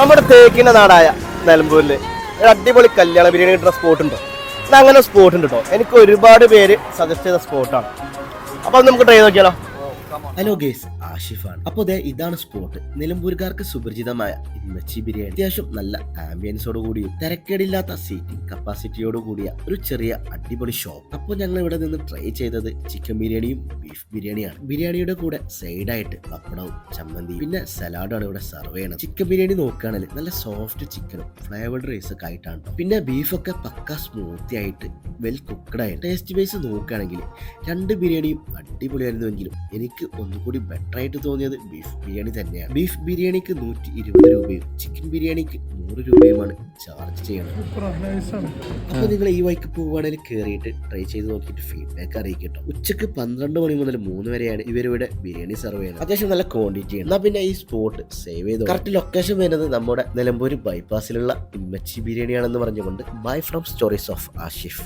നമ്മുടെ തേക്കിന്റെ നാടായ നിലമ്പൂരിൽ ഒരു അടിപൊളി കല്യാണ ബിരിയാണി കിട്ടുന്ന സ്പോട്ട് ഉണ്ടോ. അങ്ങനെ സ്പോട്ട് ഉണ്ട് കേട്ടോ എനിക്ക് ഒരുപാട് പേര് സജസ്റ്റ് ചെയ്ത സ്പോട്ടാണ് അപ്പൊ അത് നമുക്ക് ട്രൈ നോക്കിയാലോ? ഹലോ ഗേസ് ആഷിഫാണ് അപ്പോൾ അതെ ഇതാണ് സ്പോട്ട് നിലമ്പൂർക്കാർക്ക് സുപരിചിതമായ ഇമ്മച്ചി ബിരിയാണി. അത്യാവശ്യം നല്ല ആംബിയൻസോട് കൂടിയും തിരക്കേടില്ലാത്ത സീറ്റിംഗ് കപ്പാസിറ്റിയോട് കൂടിയ ഒരു ചെറിയ അടിപൊളി ഷോപ്പ് അപ്പോൾ ഞങ്ങൾ ഇവിടെ നിന്ന് ട്രൈ ചെയ്തത് ചിക്കൻ ബിരിയാണിയും ബീഫ് ബിരിയാണിയാണ് ബിരിയാണിയുടെ കൂടെ സൈഡായിട്ട് പപ്പടവും ചമ്മന്തി പിന്നെ സലാഡാണ് ഇവിടെ സെർവ് ചെയ്യണം ചിക്കൻ ബിരിയാണി നോക്കുകയാണെങ്കിൽ നല്ല സോഫ്റ്റ് ചിക്കനും ഫ്ലേവർഡ് റൈസ് ഒക്കെ ആയിട്ടാണ് ട്ടോ. പിന്നെ ബീഫൊക്കെ പക്ക സ്മൂത്തി ആയിട്ട് വെൽ കുക്ക്ഡ് ആയിട്ട് ടേസ്റ്റ് വൈസ് നോക്കുകയാണെങ്കിൽ രണ്ട് ബിരിയാണിയും അടിപൊളിയായിരുന്നുവെങ്കിലും എനിക്ക് ഒന്നുകൂടി ബെറ്റർ ആയിട്ട് തോന്നിയത് ബീഫ് ബിരിയാണി തന്നെയാണ്. ബീഫ് ബിരിയാണിക്ക് നൂറ്റി ഇരുപത് രൂപയും ചിക്കൻ ബിരിയാണിക്ക് നൂറ് രൂപയുമാണ് ചാർജ് ചെയ്യണത് അപ്പോൾ നിങ്ങൾ ഈ വൈക്ക് പോവുകയാണെങ്കിൽ കയറിയിട്ട് ട്രൈ ചെയ്ത് നോക്കിയിട്ട് ഫീഡ്ബാക്ക് അറിയിക്കട്ടോ. ഉച്ചയ്ക്ക് പന്ത്രണ്ട് മണി മുതൽ മൂന്ന് വരെയാണ് ഇവരിവിടെ ബിരിയാണി സെർവ് ചെയ്യുന്നത്. അത്യാവശ്യം നല്ല ക്വാണ്ടിറ്റി ആണ്. എന്നാൽ പിന്നെ ഈ സ്പോട്ട് സേവ് ചെയ്തു കറക്റ്റ് ലൊക്കേഷൻ വരുന്നത് നമ്മുടെ നിലമ്പൂർ ബൈപ്പാസിലുള്ള ഇമ്മച്ചി ബിരിയാണിയാണെന്ന് പറഞ്ഞുകൊണ്ട് bye from stories of Ashif